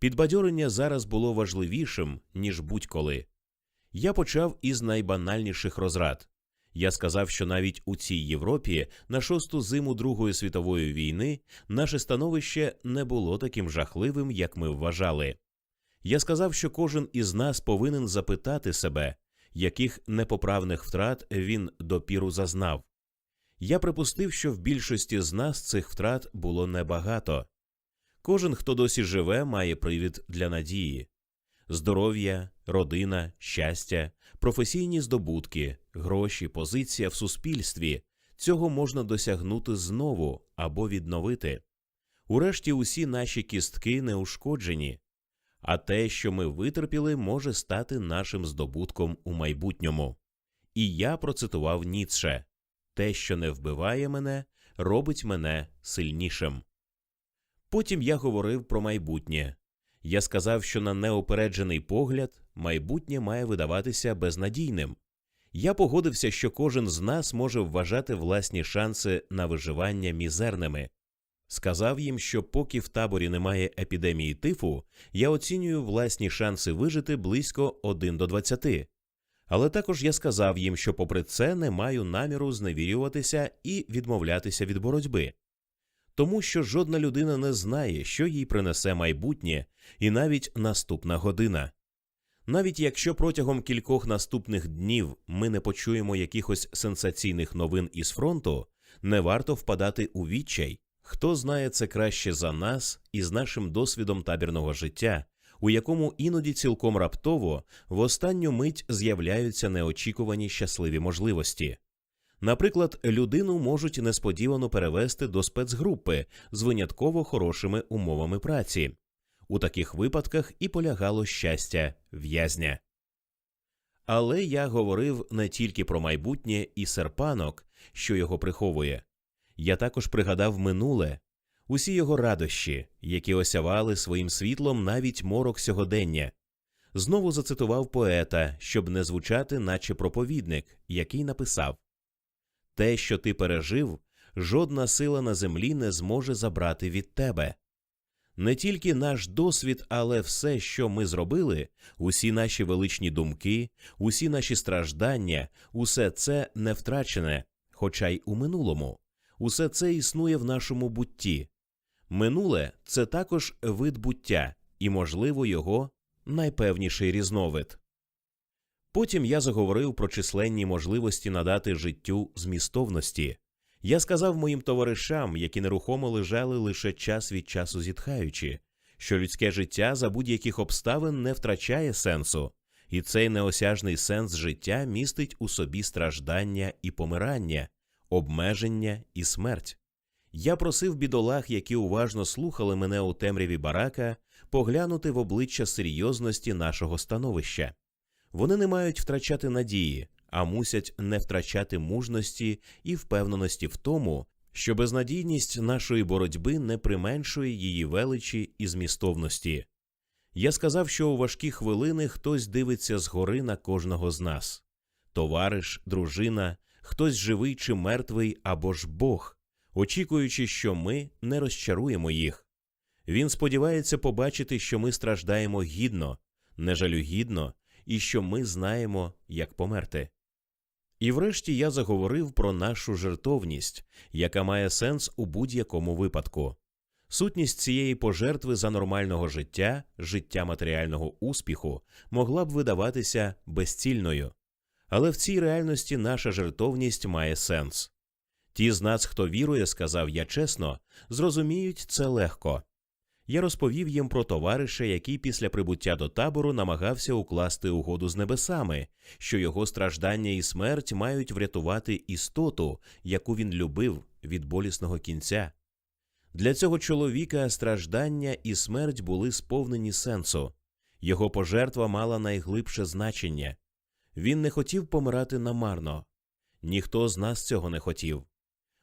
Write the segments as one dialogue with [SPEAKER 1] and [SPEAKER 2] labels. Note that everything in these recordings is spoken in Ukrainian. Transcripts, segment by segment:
[SPEAKER 1] Підбадьорення зараз було важливішим, ніж будь-коли. Я почав із найбанальніших розрад. Я сказав, що навіть у цій Європі на шосту зиму Другої світової війни наше становище не було таким жахливим, як ми вважали. Я сказав, що кожен із нас повинен запитати себе, яких непоправних втрат він допіру зазнав. Я припустив, що в більшості з нас цих втрат було небагато. Кожен, хто досі живе, має привід для надії здоров'я, родина, щастя, професійні здобутки, гроші, позиція в суспільстві цього можна досягнути знову або відновити. Урешті усі наші кістки не ушкоджені, а те, що ми витерпіли, може стати нашим здобутком у майбутньому. І я процитував Ніцше те, що не вбиває мене, робить мене сильнішим. Потім я говорив про майбутнє. Я сказав, що на неопереджений погляд майбутнє має видаватися безнадійним. Я погодився, що кожен з нас може вважати власні шанси на виживання мізерними. Сказав їм, що поки в таборі немає епідемії тифу, я оцінюю власні шанси вижити близько 1 до 20. Але також я сказав їм, що попри це не маю наміру зневірюватися і відмовлятися від боротьби. Тому що жодна людина не знає, що їй принесе майбутнє і навіть наступна година. Навіть якщо протягом кількох наступних днів ми не почуємо якихось сенсаційних новин із фронту, не варто впадати у відчай. Хто знає це краще за нас із нашим досвідом табірного життя, у якому іноді цілком раптово в останню мить з'являються неочікувані щасливі можливості. Наприклад, людину можуть несподівано перевести до спецгрупи з винятково хорошими умовами праці. У таких випадках і полягало щастя в'язня. Але я говорив не тільки про майбутнє і серпанок, що його приховує. Я також пригадав минуле, усі його радощі, які осявали своїм світлом навіть морок сьогодення. Знову зацитував поета, щоб не звучати, наче проповідник, який написав Те, що ти пережив, жодна сила на землі не зможе забрати від тебе. Не тільки наш досвід, але все, що ми зробили, усі наші величні думки, усі наші страждання, усе це не втрачене, хоча й у минулому. Усе це існує в нашому бутті. Минуле це також вид буття і, можливо, його найпевніший різновид. Потім я заговорив про численні можливості надати життю змістовності. Я сказав моїм товаришам, які нерухомо лежали лише час від часу зітхаючи, що людське життя за будь-яких обставин не втрачає сенсу, і цей неосяжний сенс життя містить у собі страждання і помирання, обмеження і смерть. Я просив бідолах, які уважно слухали мене у темряві барака, поглянути в обличчя серйозності нашого становища. Вони не мають втрачати надії, а мусять не втрачати мужності і впевненості в тому, що безнадійність нашої боротьби не применшує її величі і змістовності. Я сказав, що у важкі хвилини хтось дивиться згори на кожного з нас товариш, дружина, хтось живий чи мертвий або ж Бог, очікуючи, що ми не розчаруємо їх. Він сподівається побачити, що ми страждаємо гідно, нежалюгідно, і що ми знаємо, як померти. І врешті я заговорив про нашу жертовність, яка має сенс у будь-якому випадку. Сутність цієї пожертви за нормального життя, життя матеріального успіху, могла б видаватися безцільною. Але в цій реальності наша жертовність має сенс. Ті з нас, хто вірує, сказав я чесно, зрозуміють це легко. Я розповів їм про товариша, який після прибуття до табору намагався укласти угоду з небесами, що його страждання і смерть мають врятувати істоту, яку він любив від болісного кінця. Для цього чоловіка страждання і смерть були сповнені сенсу, його пожертва мала найглибше значення. Він не хотів помирати намарно. Ніхто з нас цього не хотів.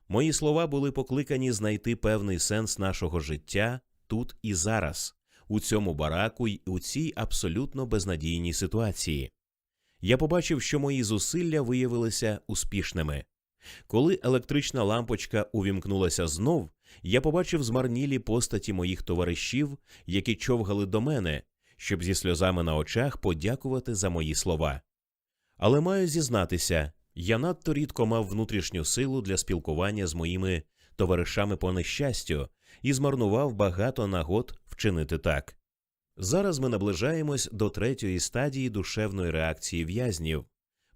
[SPEAKER 1] Мої слова були покликані знайти певний сенс нашого життя тут і зараз, у цьому бараку й у цій абсолютно безнадійній ситуації. Я побачив, що мої зусилля виявилися успішними. Коли електрична лампочка увімкнулася знов, я побачив змарнілі постаті моїх товаришів, які човгали до мене, щоб зі сльозами на очах подякувати за мої слова. Але маю зізнатися, я надто рідко мав внутрішню силу для спілкування з моїми товаришами по нещастю і змарнував багато нагод вчинити так. Зараз ми наближаємось до третьої стадії душевної реакції в'язнів,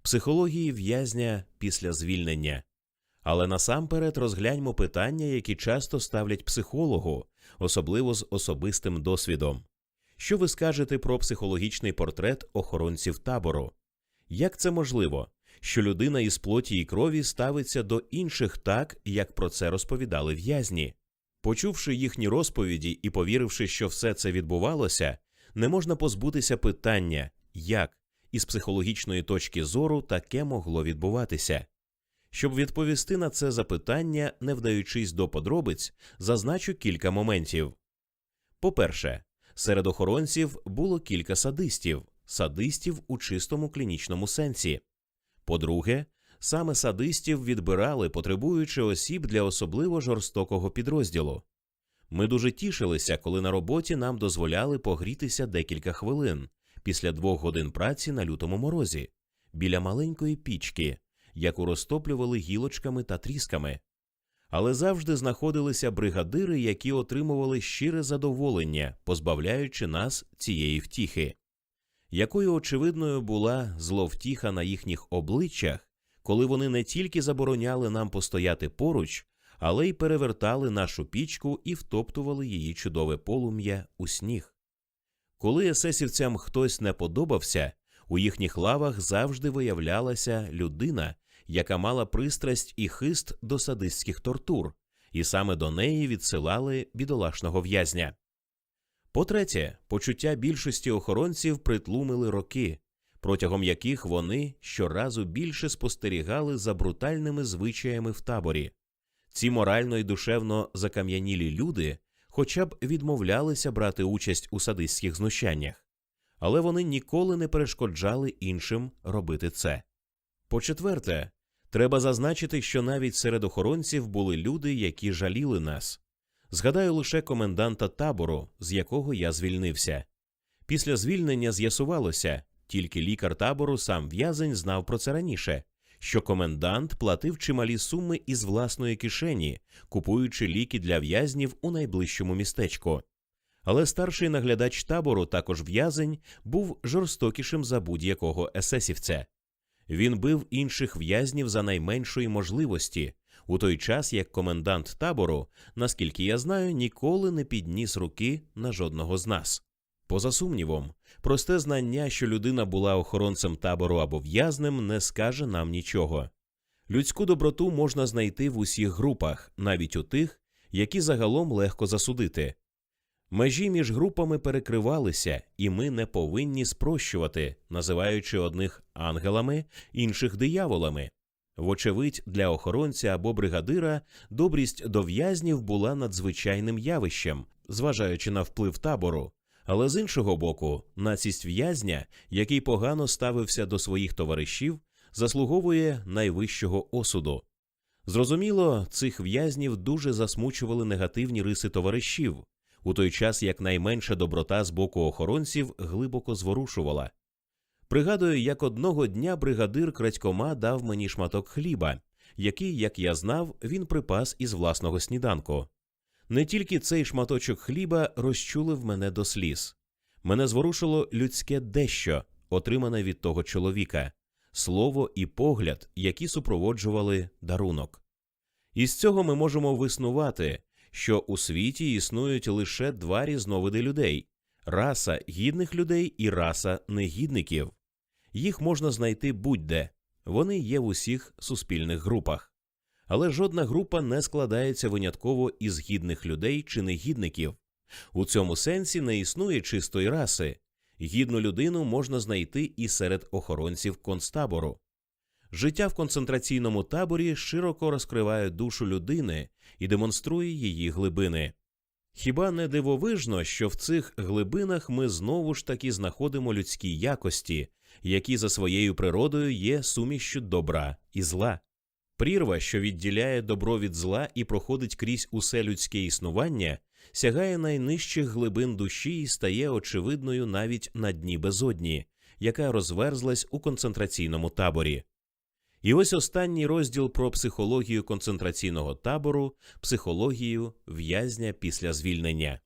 [SPEAKER 1] психології в'язня після звільнення. Але насамперед розгляньмо питання, які часто ставлять психологу, особливо з особистим досвідом. Що ви скажете про психологічний портрет охоронців табору? Як це можливо, що людина із плоті і крові ставиться до інших так, як про це розповідали в'язні? Почувши їхні розповіді і повіривши, що все це відбувалося, не можна позбутися питання, як із психологічної точки зору таке могло відбуватися. Щоб відповісти на це запитання, не вдаючись до подробиць, зазначу кілька моментів. По-перше, серед охоронців було кілька садистів, садистів у чистому клінічному сенсі. По-друге, саме садистів відбирали, потребуючи осіб для особливо жорстокого підрозділу. Ми дуже тішилися, коли на роботі нам дозволяли погрітися декілька хвилин після двох годин праці на лютому морозі біля маленької пічки, яку розтоплювали гілочками та трісками. Але завжди знаходилися бригадири, які отримували щире задоволення, позбавляючи нас цієї втіхи. Якою очевидною була зловтіха на їхніх обличчях, коли вони не тільки забороняли нам постояти поруч, але й перевертали нашу пічку і втоптували її чудове полум'я у сніг. Коли есесівцям хтось не подобався, у їхніх лавах завжди виявлялася людина, яка мала пристрасть і хист до садистських тортур, і саме до неї відсилали бідолашного в'язня. По-третє, почуття більшості охоронців притлумили роки, протягом яких вони щоразу більше спостерігали за брутальними звичаями в таборі. Ці морально і душевно закам'янілі люди хоча б відмовлялися брати участь у садистських знущаннях, але вони ніколи не перешкоджали іншим робити це. По-четверте, треба зазначити, що навіть серед охоронців були люди, які жаліли нас. Згадаю лише коменданта табору, з якого я звільнився. Після звільнення з'ясувалося, тільки лікар табору сам в'язень знав про це раніше, що комендант платив чималі суми із власної кишені, купуючи ліки для в'язнів у найближчому містечку. Але старший наглядач табору, також в'язень, був жорстокішим за будь-якого есесівця. Він бив інших в'язнів за найменшої можливості, у той час як комендант табору, наскільки я знаю, ніколи не підніс руки на жодного з нас. Поза сумнівом, просте знання, що людина була охоронцем табору або в'язнем, не скаже нам нічого. Людську доброту можна знайти в усіх групах, навіть у тих, які загалом легко засудити. Межі між групами перекривалися, і ми не повинні спрощувати, називаючи одних ангелами, інших дияволами. Вочевидь, для охоронця або бригадира добрість до в'язнів була надзвичайним явищем, зважаючи на вплив табору. Але з іншого боку, нацість в'язня, який погано ставився до своїх товаришів, заслуговує найвищого осуду. Зрозуміло, цих в'язнів дуже засмучували негативні риси товаришів, у той час як найменша доброта з боку охоронців глибоко зворушувала. Пригадую, як одного дня бригадир крадькома дав мені шматок хліба, який, як я знав, він припас із власного сніданку. Не тільки цей шматочок хліба розчулив мене до сліз. Мене зворушило людське дещо, отримане від того чоловіка, слово і погляд, які супроводжували дарунок. Із цього ми можемо виснувати, що у світі існують лише два різновиди людей раса гідних людей і раса негідників. Їх можна знайти будь-де, вони є в усіх суспільних групах але жодна група не складається винятково із гідних людей чи негідників. У цьому сенсі не існує чистої раси. Гідну людину можна знайти і серед охоронців концтабору. Життя в концентраційному таборі широко розкриває душу людини і демонструє її глибини. Хіба не дивовижно, що в цих глибинах ми знову ж таки знаходимо людські якості, які за своєю природою є сумішчю добра і зла? Прірва, що відділяє добро від зла і проходить крізь усе людське існування, сягає найнижчих глибин душі і стає очевидною навіть на дні безодні, яка розверзлась у концентраційному таборі. І ось останній розділ про психологію концентраційного табору, психологію в'язня після звільнення.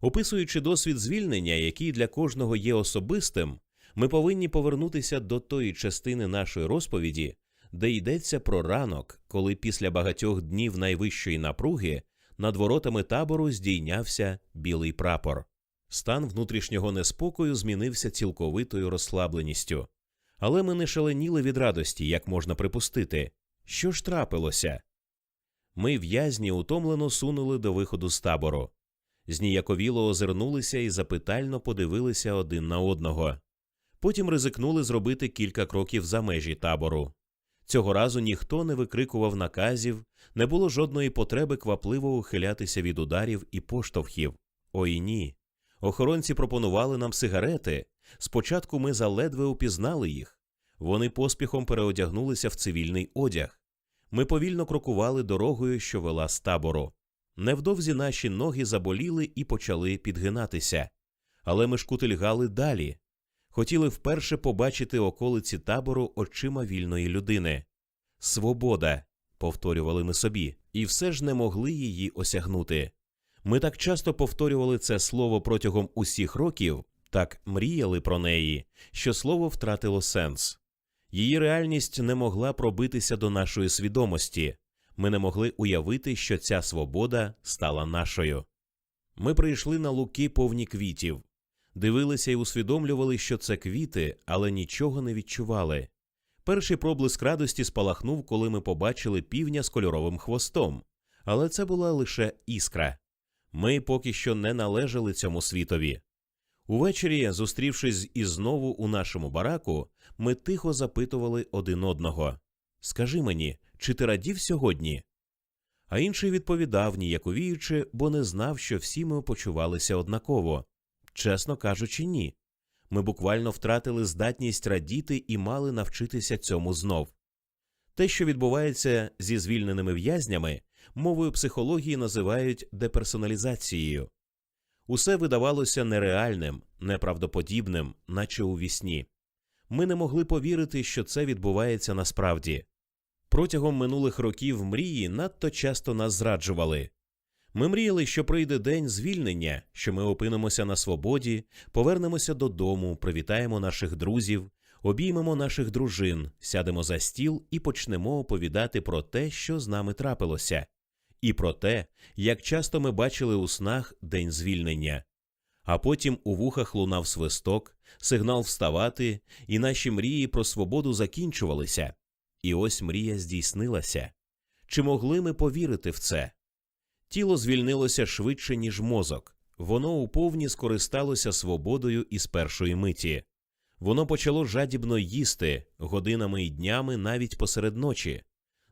[SPEAKER 1] Описуючи досвід звільнення, який для кожного є особистим, ми повинні повернутися до тої частини нашої розповіді, де йдеться про ранок, коли після багатьох днів найвищої напруги над воротами табору здійнявся білий прапор. Стан внутрішнього неспокою змінився цілковитою розслабленістю. Але ми не шаленіли від радості, як можна припустити. Що ж трапилося? Ми в'язні утомлено сунули до виходу з табору. Зніяковіло озирнулися і запитально подивилися один на одного. Потім ризикнули зробити кілька кроків за межі табору. Цього разу ніхто не викрикував наказів, не було жодної потреби квапливо ухилятися від ударів і поштовхів. Ой ні. Охоронці пропонували нам сигарети. Спочатку ми заледве упізнали їх. Вони поспіхом переодягнулися в цивільний одяг. Ми повільно крокували дорогою, що вела з табору. Невдовзі наші ноги заболіли і почали підгинатися. Але ми шкутильгали далі. Хотіли вперше побачити околиці табору очима вільної людини. Свобода, повторювали ми собі, і все ж не могли її осягнути. Ми так часто повторювали це слово протягом усіх років, так мріяли про неї, що слово втратило сенс. Її реальність не могла пробитися до нашої свідомості. Ми не могли уявити, що ця свобода стала нашою. Ми прийшли на луки повні квітів, дивилися і усвідомлювали, що це квіти, але нічого не відчували. Перший проблиск радості спалахнув, коли ми побачили півня з кольоровим хвостом, але це була лише іскра. Ми поки що не належали цьому світові. Увечері, зустрівшись із знову у нашому бараку, ми тихо запитували один одного Скажи мені, чи ти радів сьогодні? А інший відповідав, ніяковіючи, бо не знав, що всі ми почувалися однаково. Чесно кажучи, ні. Ми буквально втратили здатність радіти і мали навчитися цьому знов. Те, що відбувається зі звільненими в'язнями, мовою психології називають деперсоналізацією. Усе видавалося нереальним, неправдоподібним, наче у вісні. Ми не могли повірити, що це відбувається насправді. Протягом минулих років мрії надто часто нас зраджували. Ми мріяли, що прийде день звільнення, що ми опинимося на свободі, повернемося додому, привітаємо наших друзів, обіймемо наших дружин, сядемо за стіл і почнемо оповідати про те, що з нами трапилося, і про те, як часто ми бачили у снах день звільнення. А потім у вухах лунав свисток, сигнал вставати, і наші мрії про свободу закінчувалися. І ось мрія здійснилася. Чи могли ми повірити в це? Тіло звільнилося швидше, ніж мозок. Воно уповні скористалося свободою із першої миті. Воно почало жадібно їсти годинами і днями навіть посеред ночі.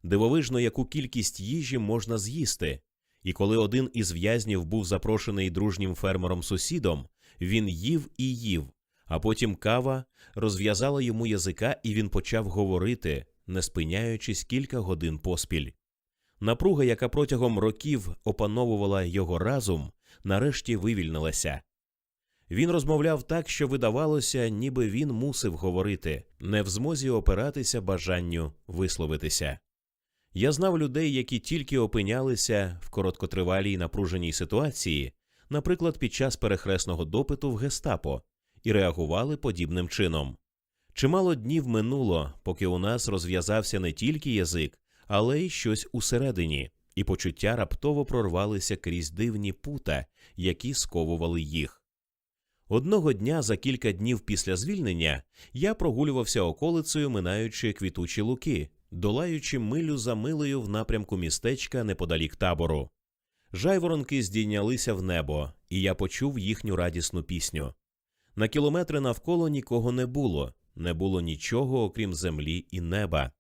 [SPEAKER 1] Дивовижно, яку кількість їжі можна з'їсти. І коли один із в'язнів був запрошений дружнім фермером сусідом, він їв і їв, а потім кава розв'язала йому язика, і він почав говорити, не спиняючись кілька годин поспіль. Напруга, яка протягом років опановувала його разум, нарешті вивільнилася. Він розмовляв так, що видавалося, ніби він мусив говорити, не в змозі опиратися бажанню висловитися. Я знав людей, які тільки опинялися в короткотривалій напруженій ситуації, наприклад, під час перехресного допиту в гестапо, і реагували подібним чином. Чимало днів минуло, поки у нас розв'язався не тільки язик, але й щось усередині, і почуття раптово прорвалися крізь дивні пута, які сковували їх. Одного дня за кілька днів після звільнення я прогулювався околицею, минаючи квітучі луки, долаючи милю за милею в напрямку містечка неподалік табору. Жайворонки здійнялися в небо, і я почув їхню радісну пісню. На кілометри навколо нікого не було, не було нічого, окрім землі і неба,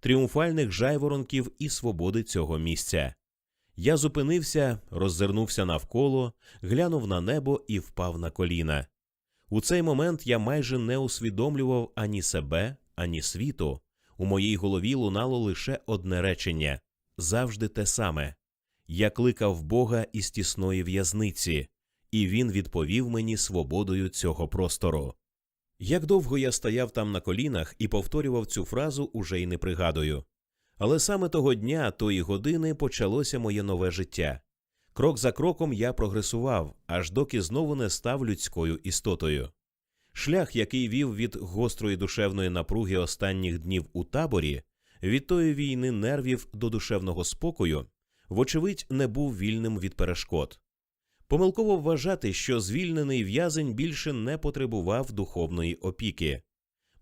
[SPEAKER 1] тріумфальних жайворонків і свободи цього місця. Я зупинився, роззирнувся навколо, глянув на небо і впав на коліна. У цей момент я майже не усвідомлював ані себе, ані світу. У моїй голові лунало лише одне речення завжди те саме. Я кликав Бога із тісної в'язниці, і він відповів мені свободою цього простору. Як довго я стояв там на колінах і повторював цю фразу, уже й не пригадую. Але саме того дня, тої години, почалося моє нове життя. Крок за кроком я прогресував, аж доки знову не став людською істотою. Шлях, який вів від гострої душевної напруги останніх днів у таборі, від тої війни нервів до душевного спокою, вочевидь, не був вільним від перешкод. Помилково вважати, що звільнений в'язень більше не потребував духовної опіки.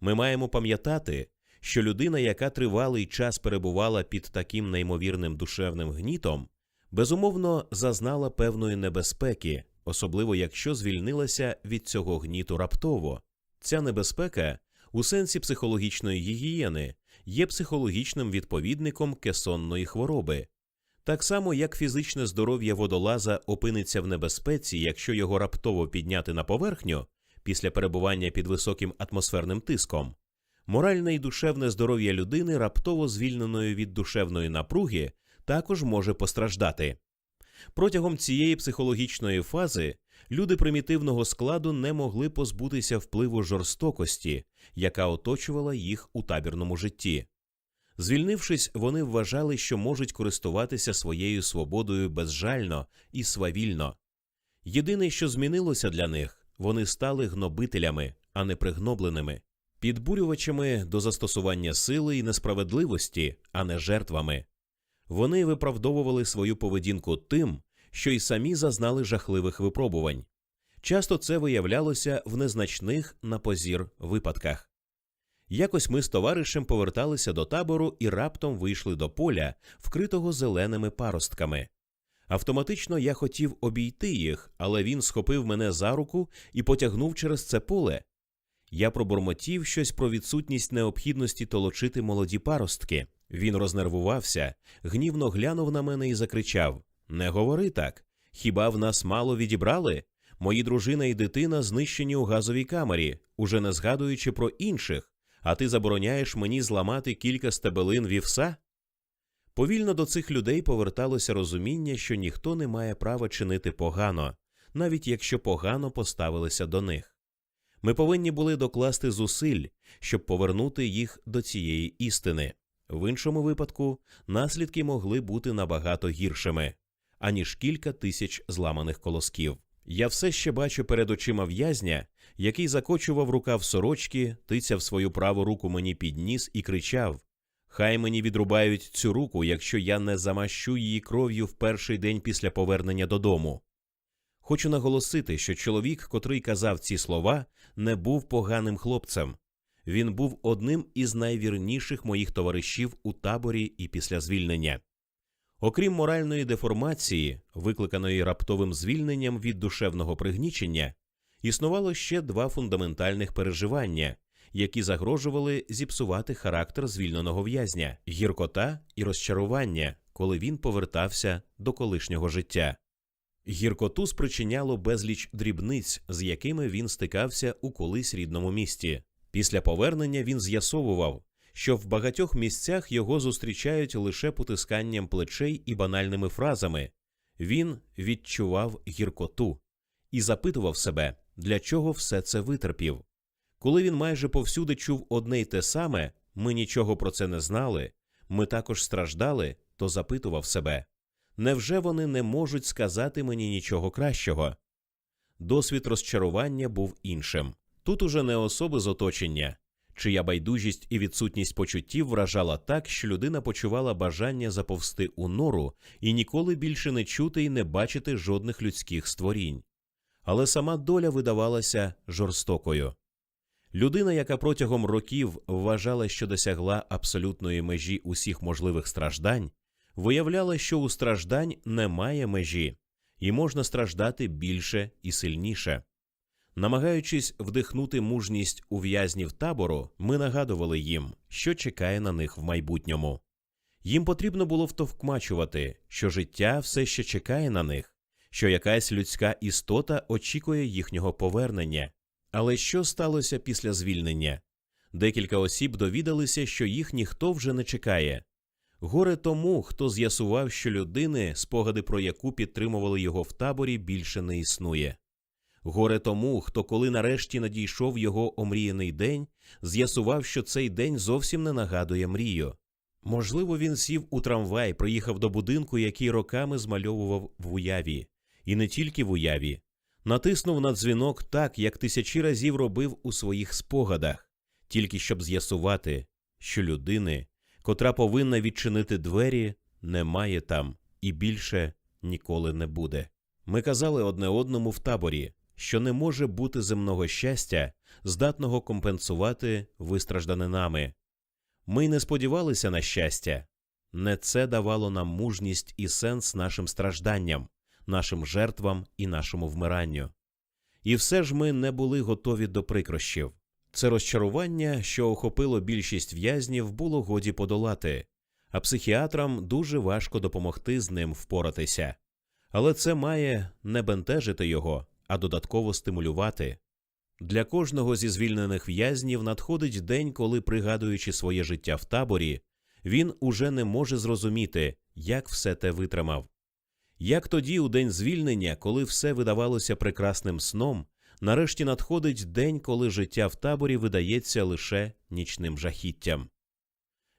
[SPEAKER 1] Ми маємо пам'ятати, що людина, яка тривалий час перебувала під таким неймовірним душевним гнітом, безумовно зазнала певної небезпеки, особливо якщо звільнилася від цього гніту раптово. Ця небезпека у сенсі психологічної гігієни є психологічним відповідником кесонної хвороби. Так само, як фізичне здоров'я водолаза опиниться в небезпеці, якщо його раптово підняти на поверхню після перебування під високим атмосферним тиском, моральне і душевне здоров'я людини, раптово звільненої від душевної напруги, також може постраждати. Протягом цієї психологічної фази люди примітивного складу не могли позбутися впливу жорстокості, яка оточувала їх у табірному житті. Звільнившись, вони вважали, що можуть користуватися своєю свободою безжально і свавільно. Єдине, що змінилося для них, вони стали гнобителями, а не пригнобленими, підбурювачами до застосування сили і несправедливості, а не жертвами. Вони виправдовували свою поведінку тим, що й самі зазнали жахливих випробувань. Часто це виявлялося в незначних на позір випадках. Якось ми з товаришем поверталися до табору і раптом вийшли до поля, вкритого зеленими паростками. Автоматично я хотів обійти їх, але він схопив мене за руку і потягнув через це поле. Я пробурмотів щось про відсутність необхідності толочити молоді паростки. Він рознервувався, гнівно глянув на мене і закричав Не говори так. Хіба в нас мало відібрали? Мої дружина і дитина знищені у газовій камері, уже не згадуючи про інших, а ти забороняєш мені зламати кілька стебелин вівса? Повільно до цих людей поверталося розуміння, що ніхто не має права чинити погано, навіть якщо погано поставилися до них. Ми повинні були докласти зусиль, щоб повернути їх до цієї істини. В іншому випадку наслідки могли бути набагато гіршими, аніж кілька тисяч зламаних колосків. Я все ще бачу перед очима в'язня, який закочував рукав сорочки, тицяв свою праву руку мені під ніс і кричав Хай мені відрубають цю руку, якщо я не замащу її кров'ю в перший день після повернення додому. Хочу наголосити, що чоловік, котрий казав ці слова, не був поганим хлопцем. Він був одним із найвірніших моїх товаришів у таборі і після звільнення. Окрім моральної деформації, викликаної раптовим звільненням від душевного пригнічення, існувало ще два фундаментальних переживання, які загрожували зіпсувати характер звільненого в'язня гіркота і розчарування, коли він повертався до колишнього життя. Гіркоту спричиняло безліч дрібниць, з якими він стикався у колись рідному місті. Після повернення він з'ясовував, що в багатьох місцях його зустрічають лише потисканням плечей і банальними фразами. Він відчував гіркоту і запитував себе, для чого все це витерпів. Коли він майже повсюди чув одне й те саме, ми нічого про це не знали, ми також страждали, то запитував себе невже вони не можуть сказати мені нічого кращого? Досвід розчарування був іншим. Тут уже не особи з оточення, чия байдужість і відсутність почуттів вражала так, що людина почувала бажання заповзти у нору і ніколи більше не чути і не бачити жодних людських створінь. Але сама доля видавалася жорстокою. Людина, яка протягом років вважала, що досягла абсолютної межі усіх можливих страждань, виявляла, що у страждань немає межі, і можна страждати більше і сильніше. Намагаючись вдихнути мужність у в'язнів табору, ми нагадували їм, що чекає на них в майбутньому. Їм потрібно було втовкмачувати, що життя все ще чекає на них, що якась людська істота очікує їхнього повернення. Але що сталося після звільнення? Декілька осіб довідалися, що їх ніхто вже не чекає. Горе тому, хто з'ясував, що людини, спогади про яку підтримували його в таборі, більше не існує. Горе тому, хто, коли нарешті надійшов його омріяний день, з'ясував, що цей день зовсім не нагадує мрію. Можливо, він сів у трамвай, приїхав до будинку, який роками змальовував в уяві, і не тільки в уяві, натиснув на дзвінок так, як тисячі разів робив у своїх спогадах, тільки щоб з'ясувати, що людини, котра повинна відчинити двері, немає там і більше ніколи не буде. Ми казали одне одному в таборі, що не може бути земного щастя, здатного компенсувати вистраждане нами. Ми не сподівалися на щастя. Не це давало нам мужність і сенс нашим стражданням, нашим жертвам і нашому вмиранню. І все ж ми не були готові до прикрощів. Це розчарування, що охопило більшість в'язнів, було годі подолати, а психіатрам дуже важко допомогти з ним впоратися. Але це має не бентежити його, а додатково стимулювати. Для кожного зі звільнених в'язнів надходить день, коли, пригадуючи своє життя в таборі, він уже не може зрозуміти, як все те витримав. Як тоді, у день звільнення, коли все видавалося прекрасним сном, нарешті надходить день, коли життя в таборі видається лише нічним жахіттям.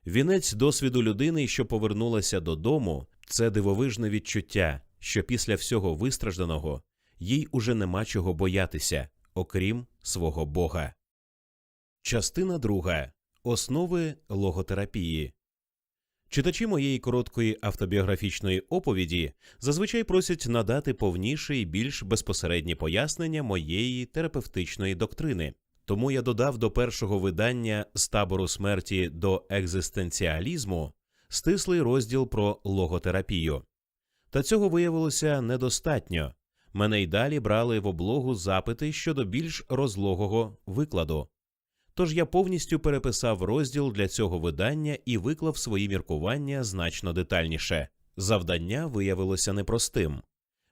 [SPEAKER 1] Вінець досвіду людини, що повернулася додому, це дивовижне відчуття, що після всього вистражданого їй уже нема чого боятися, окрім свого Бога. Частина друга. Основи логотерапії. Читачі моєї короткої автобіографічної оповіді зазвичай просять надати повніше і більш безпосередні пояснення моєї терапевтичної доктрини. Тому я додав до першого видання з табору смерті до екзистенціалізму стислий розділ про логотерапію. Та цього виявилося недостатньо. Мене й далі брали в облогу запити щодо більш розлогого викладу. Тож я повністю переписав розділ для цього видання і виклав свої міркування значно детальніше. Завдання виявилося непростим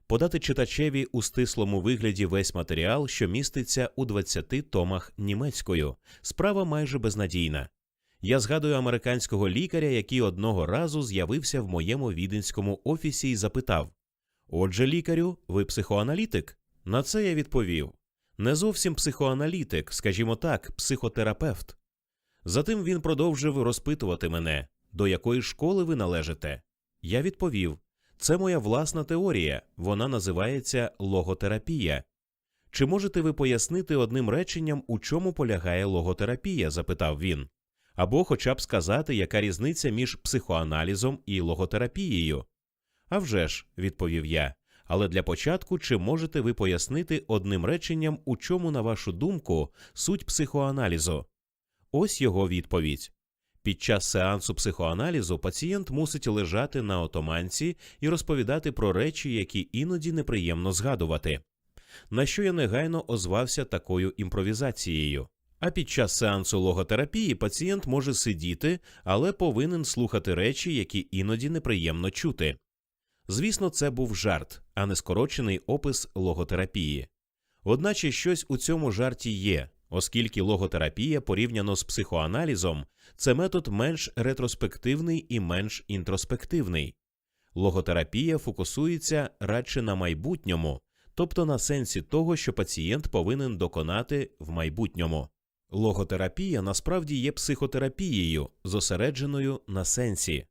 [SPEAKER 1] подати читачеві у стислому вигляді весь матеріал, що міститься у 20 томах німецькою, справа майже безнадійна. Я згадую американського лікаря, який одного разу з'явився в моєму віденському офісі і запитав: Отже, лікарю, ви психоаналітик? На це я відповів не зовсім психоаналітик, скажімо так, психотерапевт. Затим він продовжив розпитувати мене, до якої школи ви належите. Я відповів це моя власна теорія, вона називається логотерапія. Чи можете ви пояснити одним реченням, у чому полягає логотерапія? запитав він. Або хоча б сказати, яка різниця між психоаналізом і логотерапією. «А вже ж», – відповів я. Але для початку, чи можете ви пояснити одним реченням, у чому, на вашу думку, суть психоаналізу? Ось його відповідь. Під час сеансу психоаналізу пацієнт мусить лежати на отоманці і розповідати про речі, які іноді неприємно згадувати. На що я негайно озвався такою імпровізацією. А під час сеансу логотерапії пацієнт може сидіти, але повинен слухати речі, які іноді неприємно чути. Звісно, це був жарт, а не скорочений опис логотерапії. Одначе щось у цьому жарті є, оскільки логотерапія порівняно з психоаналізом це метод менш ретроспективний і менш інтроспективний. Логотерапія фокусується радше на майбутньому, тобто на сенсі того, що пацієнт повинен доконати в майбутньому. Логотерапія насправді є психотерапією, зосередженою на сенсі.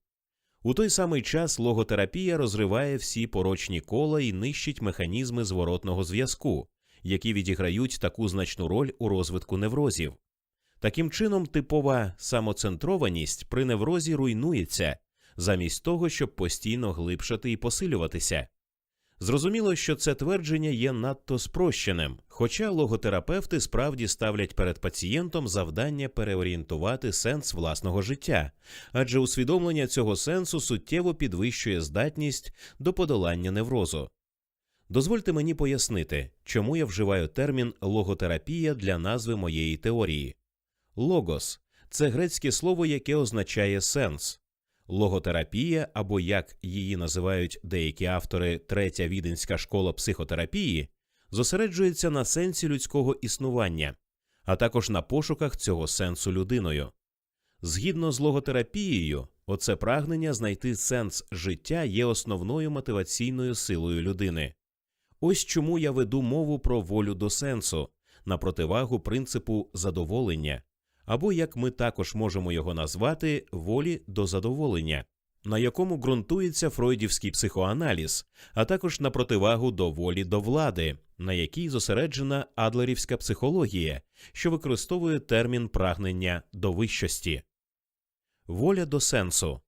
[SPEAKER 1] У той самий час логотерапія розриває всі порочні кола і нищить механізми зворотного зв'язку, які відіграють таку значну роль у розвитку неврозів. Таким чином, типова самоцентрованість при неврозі руйнується, замість того, щоб постійно глибшати і посилюватися. Зрозуміло, що це твердження є надто спрощеним, хоча логотерапевти справді ставлять перед пацієнтом завдання переорієнтувати сенс власного життя, адже усвідомлення цього сенсу суттєво підвищує здатність до подолання неврозу. Дозвольте мені пояснити, чому я вживаю термін логотерапія для назви моєї теорії. Логос це грецьке слово, яке означає сенс. Логотерапія, або як її називають деякі автори, третя віденська школа психотерапії, зосереджується на сенсі людського існування, а також на пошуках цього сенсу людиною. Згідно з логотерапією, оце прагнення знайти сенс життя є основною мотиваційною силою людини. Ось чому я веду мову про волю до сенсу на противагу принципу задоволення, або як ми також можемо його назвати волі до задоволення, на якому ґрунтується фройдівський психоаналіз, а також на противагу до волі до влади, на якій зосереджена адлерівська психологія, що використовує термін прагнення до вищості. Воля до сенсу.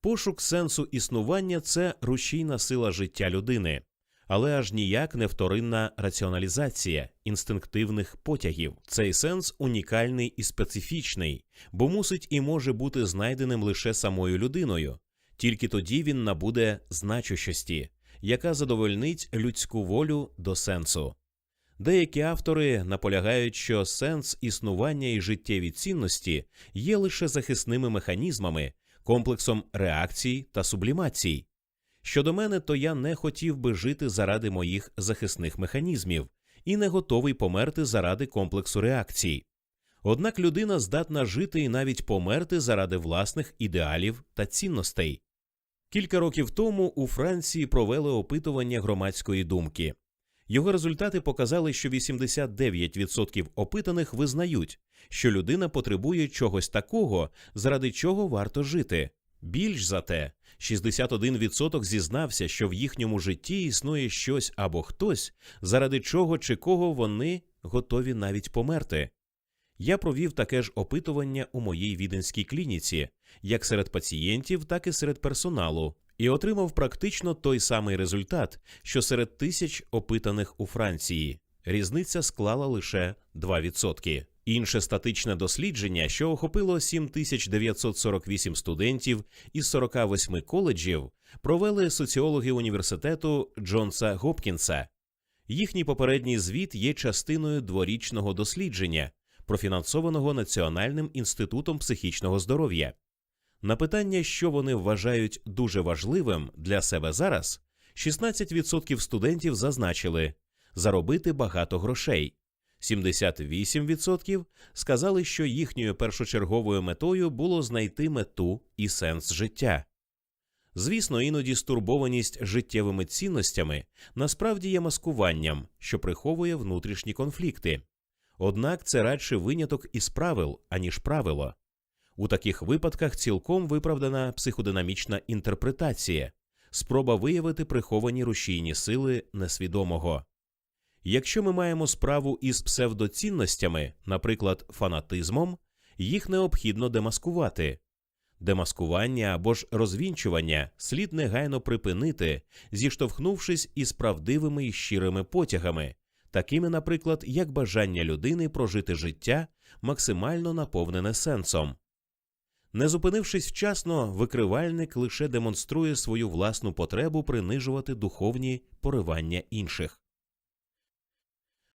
[SPEAKER 1] Пошук сенсу існування це рушійна сила життя людини, але аж ніяк не вторинна раціоналізація інстинктивних потягів. Цей сенс унікальний і специфічний, бо мусить і може бути знайденим лише самою людиною, тільки тоді він набуде значущості, яка задовольнить людську волю до сенсу. Деякі автори наполягають, що сенс існування і життєві цінності є лише захисними механізмами, комплексом реакцій та сублімацій. Щодо мене, то я не хотів би жити заради моїх захисних механізмів і не готовий померти заради комплексу реакцій. Однак людина здатна жити і навіть померти заради власних ідеалів та цінностей. Кілька років тому у Франції провели опитування громадської думки. Його результати показали, що 89% опитаних визнають, що людина потребує чогось такого, заради чого варто жити. Більш за те, 61% зізнався, що в їхньому житті існує щось або хтось, заради чого чи кого вони готові навіть померти. Я провів таке ж опитування у моїй віденській клініці, як серед пацієнтів, так і серед персоналу, і отримав практично той самий результат, що серед тисяч опитаних у Франції. Різниця склала лише 2%. Інше статичне дослідження, що охопило 7948 студентів із 48 коледжів, провели соціологи університету Джонса Гопкінса. Їхній попередній звіт є частиною дворічного дослідження, профінансованого Національним інститутом психічного здоров'я. На питання, що вони вважають дуже важливим для себе зараз, 16% студентів зазначили заробити багато грошей. 78% сказали, що їхньою першочерговою метою було знайти мету і сенс життя. Звісно, іноді стурбованість життєвими цінностями насправді є маскуванням, що приховує внутрішні конфлікти. Однак це радше виняток із правил, аніж правило. У таких випадках цілком виправдана психодинамічна інтерпретація, спроба виявити приховані рушійні сили несвідомого. Якщо ми маємо справу із псевдоцінностями, наприклад, фанатизмом, їх необхідно демаскувати. Демаскування або ж розвінчування слід негайно припинити, зіштовхнувшись із правдивими і щирими потягами, такими, наприклад, як бажання людини прожити життя максимально наповнене сенсом. Не зупинившись вчасно, викривальник лише демонструє свою власну потребу принижувати духовні поривання інших.